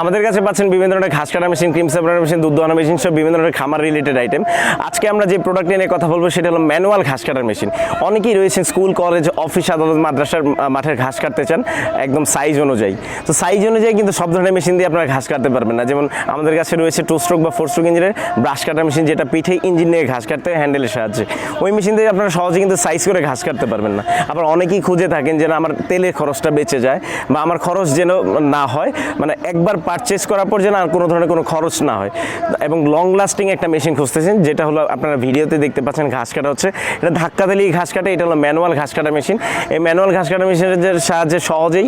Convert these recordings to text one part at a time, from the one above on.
আমাদের কাছে পাচ্ছেন বিভিন্ন ধরনের ঘাস কাটা মেশিন, ক্রিম সেপারেট মেশিন, দুধ দোহানো মেশিন সব বিভিন্ন ধরনের খামার রিলেটেড আইটেম আজকে আমরা যে প্রোডাক্ট নিয়ে কথা বলব সেটা হলো ম্যানুয়াল ঘাস কাটার মেশিন। অনেকেই রয়েছেন স্কুল কলেজ অফিস আদালত, মাদ্রাসার মাঠের ঘাস কাটতে চান, একদম সাইজ অনুযায়ী। তো সাইজ অনুযায়ী কিন্তু সব ধরনের মেশিন দিয়ে আপনারা ঘাস কাটতে পারবেন না। যেমন আমাদের কাছে রয়েছে টু স্ট্রোক বা ফোর স্ট্রোক ইঞ্জিনের ব্রাশ কাটার মেশিন, যেটা পিঠে ইঞ্জিন নিয়ে ঘাস কাটতে হয় হ্যান্ডেলের সাহায্যে। ওই মেশিন দিয়ে আপনারা সহজে কিন্তু সাইজ করে ঘাস কাটতে পারবেন না। আবার অনেকেই খুঁজে থাকেন যেন আমার তেলের খরচটা বেঁচে যায় বা আমার খরচ যেন না হয়। মানে একবার পারচেস করার পর যেন আর কোনো ধরনের কোনো খরচ না হয়। এবং লং লাস্টিং একটা মেশিন খুঁজতেছেন, যেটা হলো আপনারা ভিডিওতে দেখতে পাচ্ছেন ঘাস কাটা হচ্ছে। এটা ধাক্কা দিলেই ঘাস কাটে, এটা হলো ম্যানুয়াল ঘাস কাটা মেশিন এই ম্যানুয়াল ঘাস কাটা মেশিনের সাহায্যে সহজেই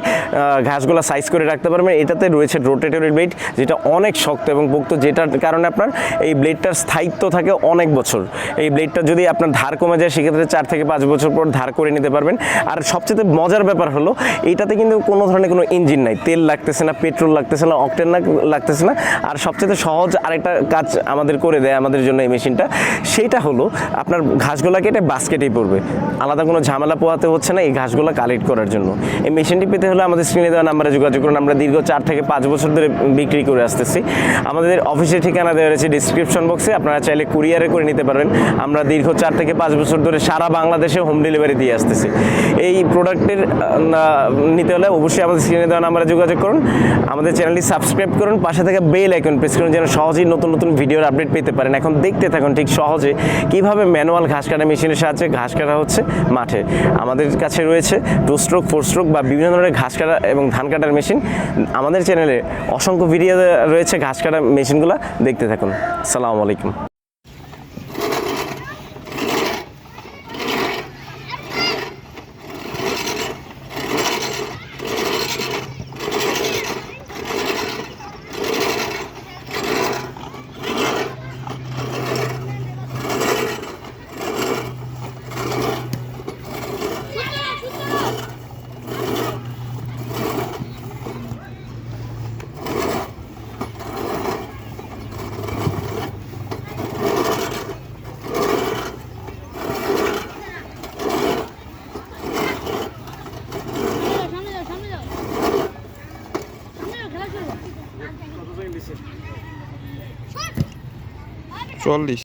ঘাসগুলো সাইজ করে রাখতে পারবেন। এটাতে রয়েছে রোটেটরি ব্লেড যেটা অনেক শক্ত এবং পোক্ত, যেটার কারণে আপনার এই ব্লেডটার স্থায়িত্ব থাকে অনেক বছর। এই ব্লেডটা যদি আপনার ধার কমে যায়, সেক্ষেত্রে চার থেকে পাঁচ বছর পর ধার করে নিতে পারবেন। আর সবচেয়ে মজার ব্যাপার হলো, এটাতে কিন্তু কোনো ধরনের কোনো ইঞ্জিন নাই। তেল লাগতেছে না পেট্রোল লাগতেছে না অকটেন না লাগতেছে না। আর সবচেয়ে সহজ আরেকটা কাজ আমাদের করে দেয় আমাদের জন্য এই মেশিনটা, সেইটা হলো আপনার ঘাসগুলা কেটে বাস্কেটেই পড়বে। আলাদা কোনো ঝামেলা পোহাতে হচ্ছে না এই ঘাসগুলো কালেক্ট করার জন্য। এই মেশিনটি পেতে হলে আমাদের স্ক্রিনে দেওয়া নাম্বারে যোগাযোগ করুন। আমরা দীর্ঘ চার থেকে পাঁচ বছর ধরে বিক্রি করে আসতেছি। আমাদের অফিসের ঠিকানা দেওয়া রয়েছে ডিসক্রিপশন বক্সে আপনারা চাইলে কুরিয়ারে করে নিতে পারবেন। আমরা দীর্ঘ চার থেকে পাঁচ বছর ধরে সারা বাংলাদেশে হোম ডেলিভারি দিয়ে আসতেছি। এই প্রোডাক্টের নিতে হলে অবশ্যই আমাদের স্ক্রিনে দেওয়া নাম্বারে যোগাযোগ করুন। আমাদের চ্যানেলটি সাবস্ক্রাইব করুন, পাশে থেকে বেল আইকন প্রেস করুন যেন সহজেই নতুন নতুন ভিডিওর আপডেট পেতে পারেন। এখন দেখতে থাকুন ঠিক সহজে কীভাবে ম্যানুয়াল ঘাস কাটা মেশিনের সাহায্যে ঘাস কাটা হচ্ছে মাঠে। আমাদের কাছে রয়েছে টু স্ট্রোক ফোর স্ট্রোক বা বিভিন্ন ধরনের ঘাস কাটা এবং ধান কাটার মেশিন আমাদের চ্যানেলে অসংখ্য ভিডিও রয়েছে ঘাস কাটা মেশিনগুলো দেখতে থাকুন। সালামু আলাইকুম। চল্লিশ